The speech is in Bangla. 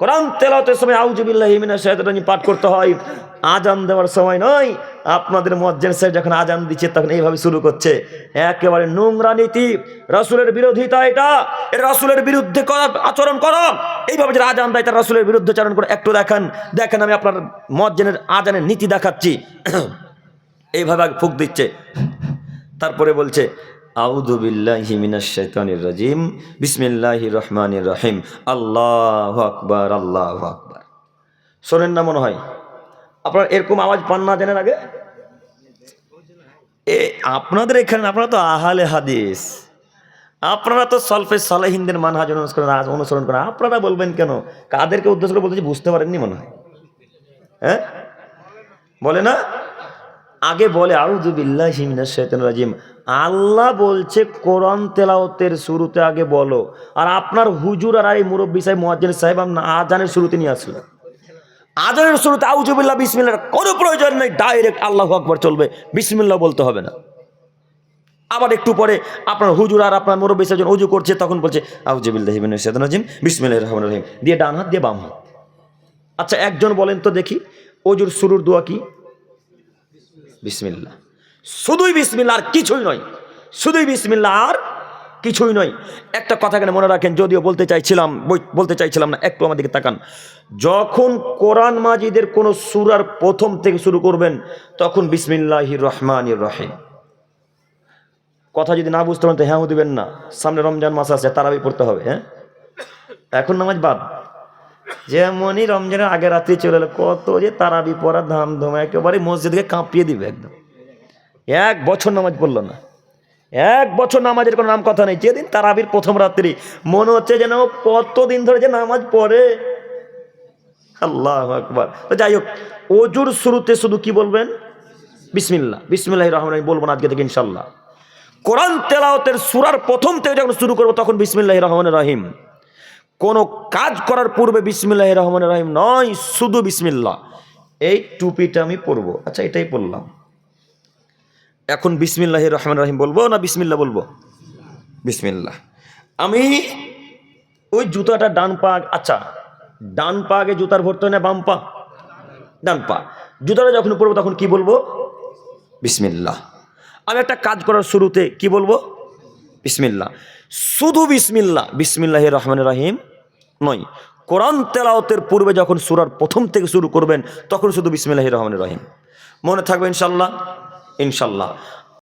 কোরআন তেলাওয়াতের সময় আউজুবিল্লাহ হিমিনা শাহিদানি পাঠ করতে হয়। আজান দেওয়ার সময় নয়। আপনাদের মজ্জেন সাহেব যখন আজান দিচ্ছে, তখন এইভাবে শুরু করছে। একেবারে নোংরা নীতি। রাসুলের বিরোধিতা এটা। রাসুলের বিরুদ্ধে করা, আচরণ করো। এইভাবে যারা আজান দেয়, তারা রাসুলের বিরুদ্ধে আচরণ করে। একটু দেখেন দেখেন আমি আপনার মজ্জেনের আজানের নীতি দেখাচ্ছি। এইভাবে ফুক দিচ্ছে। তারপরে বলছে আউদুবিল্লাহি মিনাশ শাইতানির রাজিম। বিসমিল্লাহির রহমানির রহিম। আল্লাহু আকবার আল্লাহু আকবার। শোনেন না মনে হয়, আপনার এরকম আওয়াজ পান না জানেন আগে? এ, আপনাদের এখানে আপনারা তো আহালে হাদিস। আপনারা তো সলফে সালেহিনদের মানহাজ অনুসরণ অনুসরণ করেন। আপনারা বলবেন কেন? কাদেরকে উদ্দেশ্য করে বলতেছি বুঝতে পারেননি মনে হয়। হ্যাঁ? বলে না? আগে বলে রাজিম। আল্লাহ বলছে, কোরআন তেলাওতের শুরুতে আগে বলো। আর আপনার হুজুর আর এই মুরব্বী সাহেব, মোয়াজ্জেন সাহেব, আপনার আজানের শুরুতে নিয়ে আসলো। আজানের শুরুতে আউজুবিল্লাহ বিসমিল্লার কোনো প্রয়োজন নেই, ডাইরেক্ট আল্লাহ আকবর চলবে। বিসমিল্লাহ বলতে হবে না। আবার একটু পরে আপনার হুজুর আর আপনার মুরব্বী সাহেব উজু করছে, তখন বলছে আউজুবিল্লাহ শাইতানির রাজিম। বিসমিল্লাহির রহমানির রহিম। দিয়ে ডান হাত, দিয়ে বাম হাত। আচ্ছা একজন বলেন তো দেখি অজুর শুরুর দোয়া কি? বিসমিল্লা শুধুই বিসমিল্লা আর কিছুই নয়। শুধুই বিসমিল্লা আর কিছুই নয়। একটা কথা কেন মনে রাখেন, যদিও বলতে চাইছিলাম বলতে চাইছিলাম না, একটু আমাদেরকে তাকান। যখন কোরআন মাজিদের কোনো সুরার প্রথম থেকে শুরু করবেন, তখন বিসমিল্লাহি রহমান রহিম। কথা যদি না বুঝতে পারেন, তো হ্যাঁ দিবেন না। সামনে রমজান মাস আছে, তারাবি পড়তে হবে হ্যাঁ? এখন নামাজ বাদ। যেমনই রমজানের আগে রাত্রি চলে এলো, কত যে তারাবি পড়া ধাম ধুম একেবারে মসজিদকে কাঁপিয়ে দিবে একদম। এক বছর নামাজ পড়ল না। এক বছর নামাজের কোনো নাম কথা নেই। যেদিন তারাবির প্রথম রাত্রি, মনে হচ্ছে যেন কতদিন ধরে যে নামাজ পড়ে। আল্লাহ আকবার। তো যাই হোক অজুর শুরুতে শুধু কি বলবেন? বিসমিল্লা বিসমিল্লাহ রহমান আমি বলব না আজকে থেকে ইনশাল্লাহ কোরআন তেলাওতের সুরার প্রথম থেকে যখন শুরু করব, তখন বিসমিল্লাহ রহমান রহিম। কোনো কাজ করার পূর্বে বিসমিল্লাহ রহমান রহিম নয়, শুধু বিসমিল্লাহ। এই টুপিটা আমি পরবো। আচ্ছা এটাই পড়লাম এখন বিসমিল্লাহ রহমান রহিম বলব না বিসমিল্লাহ বলব? বিসমিল্লাহ। আমি ওই জুতাটা ডান পা আচ্ছা ডান পা আগে জুতার ভরতে না, বাম পা? ডান পা। জুতাটা যখন পরবো তখন কি বলব? বিসমিল্লাহ। আমি একটা কাজ করার শুরুতে কি বলব? বিসমিল্লাহ। শুধু বিসমিল্লা বিসমিল্লাহ রহমান রাহিম নয়। কোরআন তেলাওতের পূর্বে যখন সুরার প্রথম থেকে শুরু করবেন, তখন শুধু বিসমিল্লাহ রহমান রাহিম। মনে থাকবে ইনশাল্লাহ? ইনশাল্লাহ।